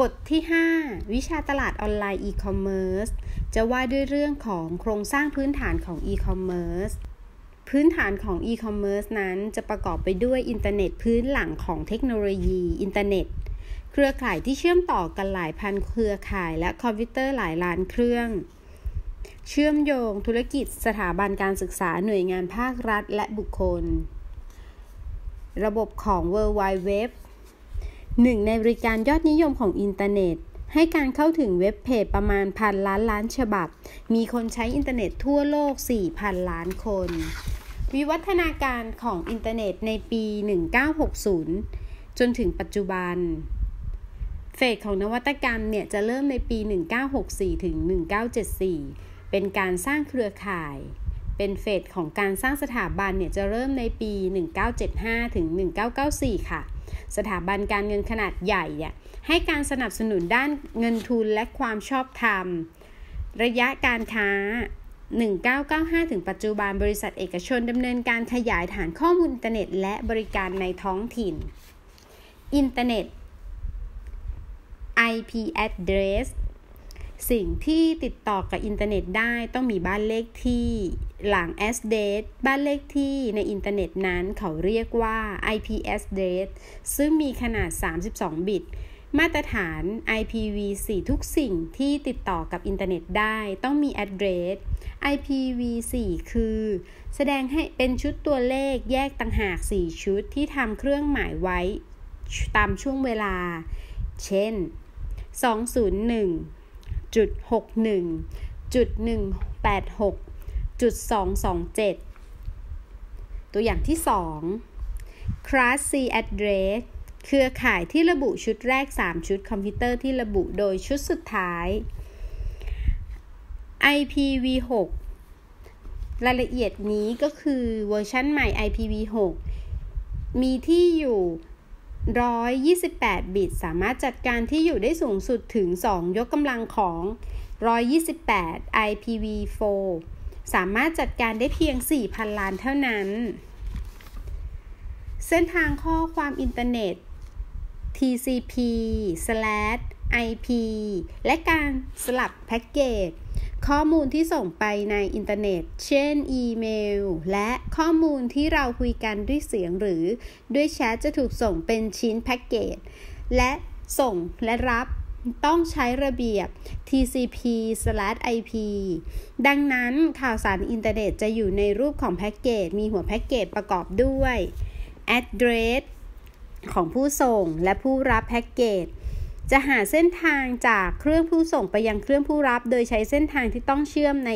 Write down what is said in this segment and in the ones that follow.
บทที่ 5 วิชาตลาดออนไลน์อีคอมเมิร์ซจะว่าด้วยเรื่องของโครงสร้างพื้นฐานของอีคอมเมิร์ซพื้นฐานของอีคอมเมิร์ซนั้นจะประกอบไปด้วยอินเทอร์เน็ตพื้นหลังของเทคโนโลยีอินเทอร์เน็ต เครือข่ายที่เชื่อมต่อกันหลายพันเครือข่ายและคอมพิวเตอร์หลายล้านเครื่อง เชื่อมโยงธุรกิจสถาบันการศึกษาหน่วยงานภาครัฐและบุคคล ระบบของ World Wide Web หนึ่งในบริการยอดนิยมของอินเทอร์เน็ต ให้การเข้าถึงเว็บเพจประมาณพันล้านล้านฉบับ มีคนใช้อินเทอร์เน็ตทั่วโลก 4,000 ล้านคน วิวัฒนาการของอินเทอร์เน็ตในปี 1960 จนถึงปัจจุบัน เฟสของนวัตกรรมเนี่ยจะเริ่มในปี 1964 ถึง 1974 เป็นการสร้างเครือข่าย เป็นเฟสของการสร้างสถาบันเนี่ยจะเริ่มในปี 1975 ถึง 1994 ค่ะ สถาบันการเงินขนาดใหญ่เนี่ยให้การสนับสนุนด้านเงินทุนและความชอบธรรม ระยะการค้า 1995 ถึงปัจจุบันบริษัทเอกชนดำเนินการขยายฐานข้อมูลอินเทอร์เน็ต และบริการในท้องถิ่น อินเทอร์เน็ต IP address สิ่งที่ติดต่อกับอินเทอร์เน็ตได้ต้องมีบ้านเลขที่ หลัง address บ้านเลขที่ในอินเทอร์เน็ตนั้นเขาเรียกว่า IP address ซึ่งมีขนาด 32 บิต มาตรฐาน IPv4 ทุกสิ่งที่ติดต่อกับอินเทอร์เน็ตได้ต้องมี address IPv4 คือ แสดงให้เป็นชุดตัวเลขแยกต่างหาก 4 ชุดที่ทำเครื่องหมายไว้ตามช่วงเวลา เช่น 201.61.186 จุดสองสองเจ็ดตัวอย่างที่สอง Class C address เครือข่ายที่ระบุชุดแรก 3 ชุดคอมพิวเตอร์ที่ระบุโดยชุดสุดท้าย IPv6 รายละเอียดนี้ก็คือเวอร์ชันใหม่ IPv6 มีที่อยู่ 128 บิต สามารถจัดการที่อยู่ได้สูงสุดถึง 2 ยกกำลังของ 128 IPv4 สามารถจัดการได้เพียง 4,000 ล้านเท่านั้น เส้นทางข้อความอินเทอร์เน็ต TCP IP และการสลับแพ็กเกจ ข้อมูลที่ส่งไปในอินเทอร์เน็ต เช่น อีเมล และข้อมูลที่เราคุยกันด้วยเสียงหรือด้วยแชทจะถูกส่งเป็นชิ้นแพ็กเกจ และส่งและรับ ต้องใช้ระเบียบ TCP/IP ดังนั้นข่าวสารอินเทอร์เน็ตจะอยู่ในรูปของแพ็กเกจ มีหัวแพ็กเกจประกอบด้วย address ของผู้ส่งและผู้รับแพ็กเกจ จะหาเส้นทางจากเครื่องผู้ส่งไปยังเครื่องผู้รับ โดยใช้เส้นทางที่ต้องเชื่อมใน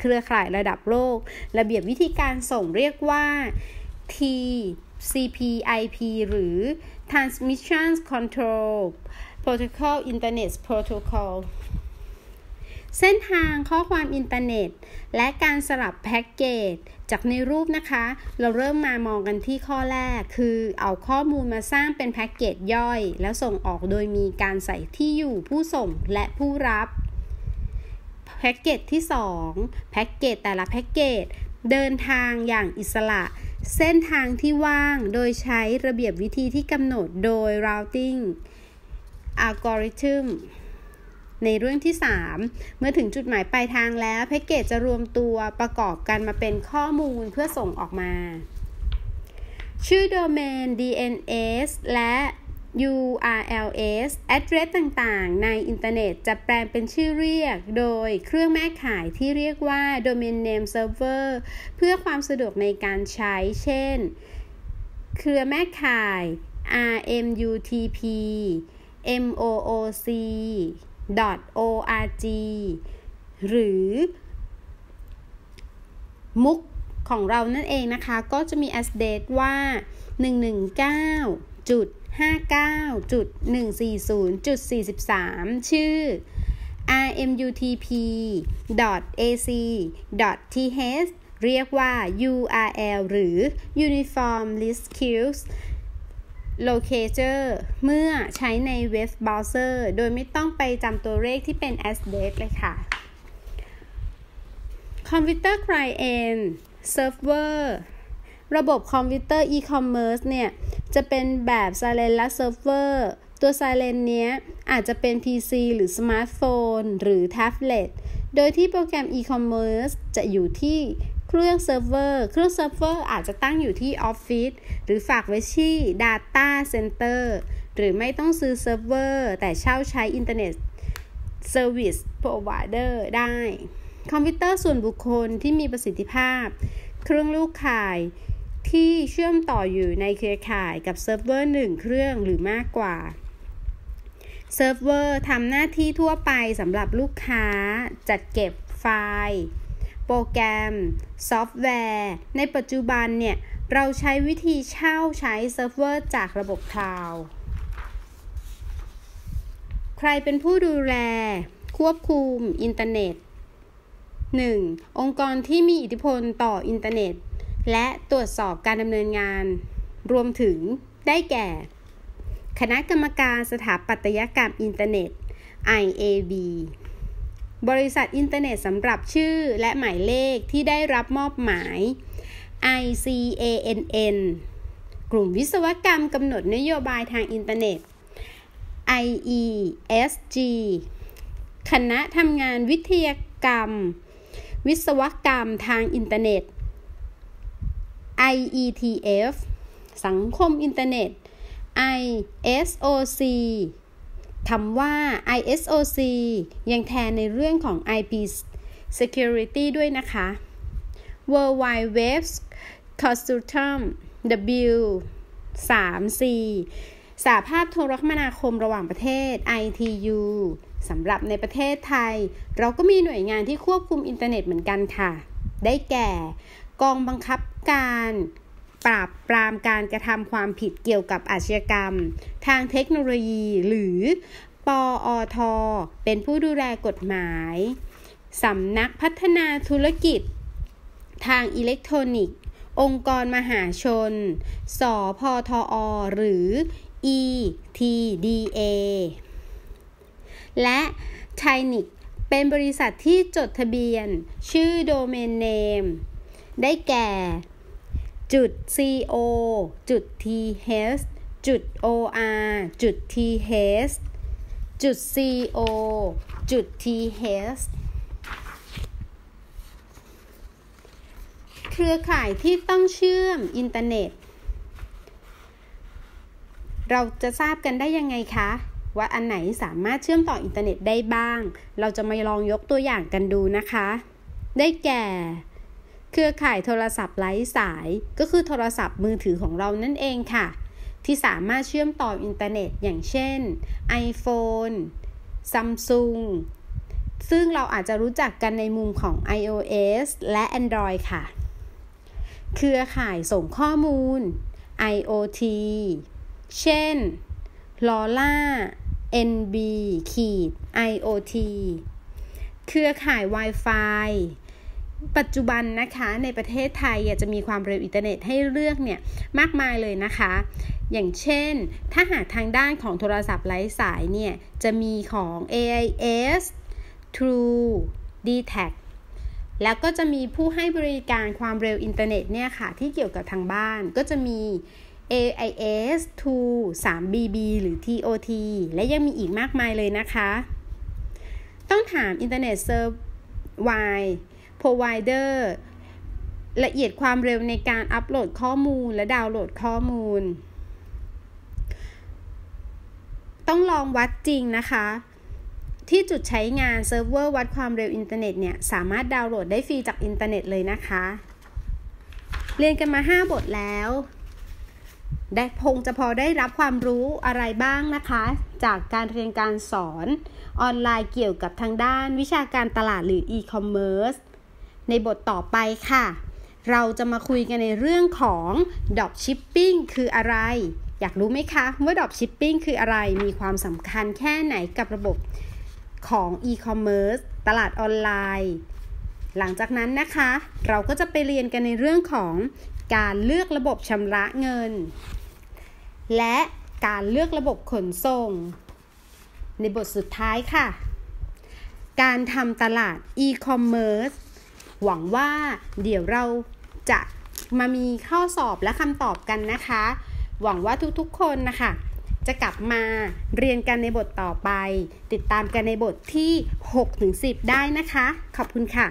เครือข่ายระดับโลก ระเบียบวิธีการส่งเรียกว่า TCP/IP หรือ Transmission Control Protocol Internet Protocol เส้นทางข้อความอินเทอร์เน็ต และการสลับแพ็กเกจ จากในรูปนะคะ เราเริ่มมามองกันที่ข้อแรก คือเอาข้อมูลมาสร้างเป็นแพ็กเกจย่อย แล้วส่งออกโดยมีการใส่ที่อยู่ผู้ส่งและผู้รับแพ็กเกจที่ 2 แพ็กเกจแต่ละแพ็กเกจเดินทางอย่างอิสระ เส้นทางที่ว่างโดยใช้ระเบียบวิธีที่กำหนดโดย routing algorithm ในเรื่องที่ 3 เมื่อถึงจุดหมายปลายทางแล้วแพ็กเกจจะรวมตัวประกอบกันมาเป็นข้อมูลเพื่อส่งออกมา ชื่อโดเมน DNS และ URLs address ต่างๆ ในอินเทอร์เน็ตจะแปลงเป็นชื่อเรียกโดยเครื่องแม่ขายที่เรียกว่า Domain Name Server เพื่อความสะดวกในการใช้ เช่น เครือแม่ข่าย RMUTP MOOC org หรือมุกของเรานั่นเองนะคะ ก็จะมี address ว่า 119.59.140.43 ชื่อ rmutp.ac.th เรียกว่า URL หรือ Uniform List Queues Locator เมื่อใช้ในเว็บเบราว์เซอร์ โดยไม่ต้องไปจำตัวเลขที่เป็น address เลยค่ะคอมพิวเตอร์ Client Server ระบบคอมพิวเตอร์ e-commerce เนี่ย จะเป็นแบบ Silent และ Server ตัวไซเลนเนี้ย อาจจะเป็น PC หรือสมาร์ทโฟนหรือแท็บเล็ต โดยที่โปรแกรม e-commerce จะอยู่ที่ เครื่องเซิร์ฟเวอร์ เครื่องเซิร์ฟเวอร์อาจจะตั้งอยู่ที่ออฟฟิศหรือฝากไว้ที่ Data Center หรือไม่ต้องซื้อเซิร์ฟเวอร์แต่เช่าใช้อินเทอร์เน็ต Service Provider ได้ คอมพิวเตอร์ส่วนบุคคลที่มีประสิทธิภาพ เครื่องลูกข่ายที่เชื่อมต่ออยู่ในเครือข่ายกับเซิร์ฟเวอร์หนึ่งเครื่องหรือมากกว่า เซิร์ฟเวอร์ทำหน้าที่ทั่วไปสำหรับลูกค้าจัดเก็บไฟล์ โปรแกรม ซอฟต์แวร์ ในปัจจุบันเนี่ย เราใช้วิธีเช่าใช้เซิร์ฟเวอร์จากระบบคลาวด์ใครเป็นผู้ดูแล ควบคุมอินเทอร์เน็ต 1. องค์กรที่มีอิทธิพลต่ออินเทอร์เน็ต และตรวจสอบการดำเนินงาน รวมถึงได้แก่ คณะกรรมการสถาปัตยกรรมอินเทอร์เน็ต IAB บริษัทอินเทอร์เน็ตสำหรับชื่อและหมายเลขที่ได้รับมอบหมาย ICANN กลุ่มวิศวกรรมกำหนดนโยบายทางอินเทอร์เน็ต IESG คณะทำงานวิทยากรรม วิศวกรรมทางอินเทอร์เน็ต IETF สังคมอินเทอร์เน็ต ISOC คำว่า ISOC ยังแทนในเรื่องของ IP Security ด้วยนะคะ World Wide Web Consortium W 3 C สาภาพโทรคมนาคมระหว่างประเทศ ITU สำหรับในประเทศไทย เราก็มีหน่วยงานที่ควบคุมอินเทอร์เน็ตเหมือนกันค่ะ ได้แก่ กองบังคับการ ปราบปรามการกระทำความผิดเกี่ยวกับอาชญากรรม ทางเทคโนโลยีหรือปออท เป็นผู้ดูแลกฎหมายสำนักพัฒนาธุรกิจ ทางอิเล็กทรอนิกส์ องค์กรมหาชน สพทอ หรือ ETDA และ t i n i c เป็นบริษัทที่จดทะเบียน ชื่อโดเมนเนม ได้แก่ จุด co จุด th จุด or จุด th จุด co จุด th เครือข่ายที่ต้องเชื่อมอินเทอร์เน็ต เราจะทราบกันได้ยังไงคะ ว่าอันไหนสามารถเชื่อมต่ออินเทอร์เน็ตได้บ้าง เราจะมาลองยกตัวอย่างกันดูนะคะ ได้แก่ เครือข่ายโทรศัพท์ไร้สาย ก็คือโทรศัพท์มือถือของเรานั่นเองค่ะ ที่สามารถเชื่อมต่ออินเทอร์เน็ตอย่างเช่น iPhone Samsung ซึ่งเราอาจจะรู้จักกันในมุมของ iOS และ Android ค่ะ เครือข่ายส่งข้อมูล IoT เช่น LoRa NB ขีด IoT เครือข่าย Wi-Fi ปัจจุบันนะคะในประเทศไทยจะมีความเร็วอินเทอร์เน็ตให้เลือกเนี่ยมากมายเลยนะคะ อย่างเช่น ถ้าหากทางด้านของโทรศัพท์ไร้สายเนี่ย จะมีของ AIS True d t a c แล้วก็จะมีผู้ให้บริการความเร็วอินเทอร์เน็ตเนี่ยค่ะ ที่เกี่ยวกับทางบ้านก็จะมี AIS 2 3BB หรือ TOT และยังมีอีกมากมายเลยนะคะ ต้องถามอินเทอร์เน็ตเซิร์ฟไว provider ละเอียดความเร็วในการอัปโหลดข้อมูลและดาวน์โหลดข้อมูล ต้องลองวัดจริงนะคะ ที่จุดใช้งานเซิร์ฟเวอร์วัดความเร็วอินเทอร์เน็ตเนี่ย สามารถดาวน์โหลดได้ฟรีจากอินเทอร์เน็ตเลยนะคะ เรียนกันมา 5 บทแล้ว ได้พงจะพอได้รับความรู้อะไรบ้างนะคะ จากการเรียนการสอนออนไลน์เกี่ยวกับทางด้านวิชาการตลาดหรือ e-commerce ในบทต่อไปค่ะ เราจะมาคุยกันในเรื่องของ Drop Shipping คืออะไร อยากรู้ไหมคะว่า Drop Shipping คืออะไรมีความสำคัญแค่ไหนกับระบบของ e-commerce ตลาดออนไลน์ หลังจากนั้นนะคะ เราก็จะไปเรียนกันในเรื่องของการเลือกระบบชำระเงิน และการเลือกระบบขนส่ง ในบทสุดท้ายค่ะ การทำตลาด e-commerce หวังว่าเดี๋ยวเราจะมามีข้อสอบและคำตอบกันนะคะ หวังว่าทุกๆคนนะคะจะกลับมาเรียนกันในบทต่อไป ติดตามกันในบทที่ 6-10 ได้นะคะ ขอบคุณค่ะ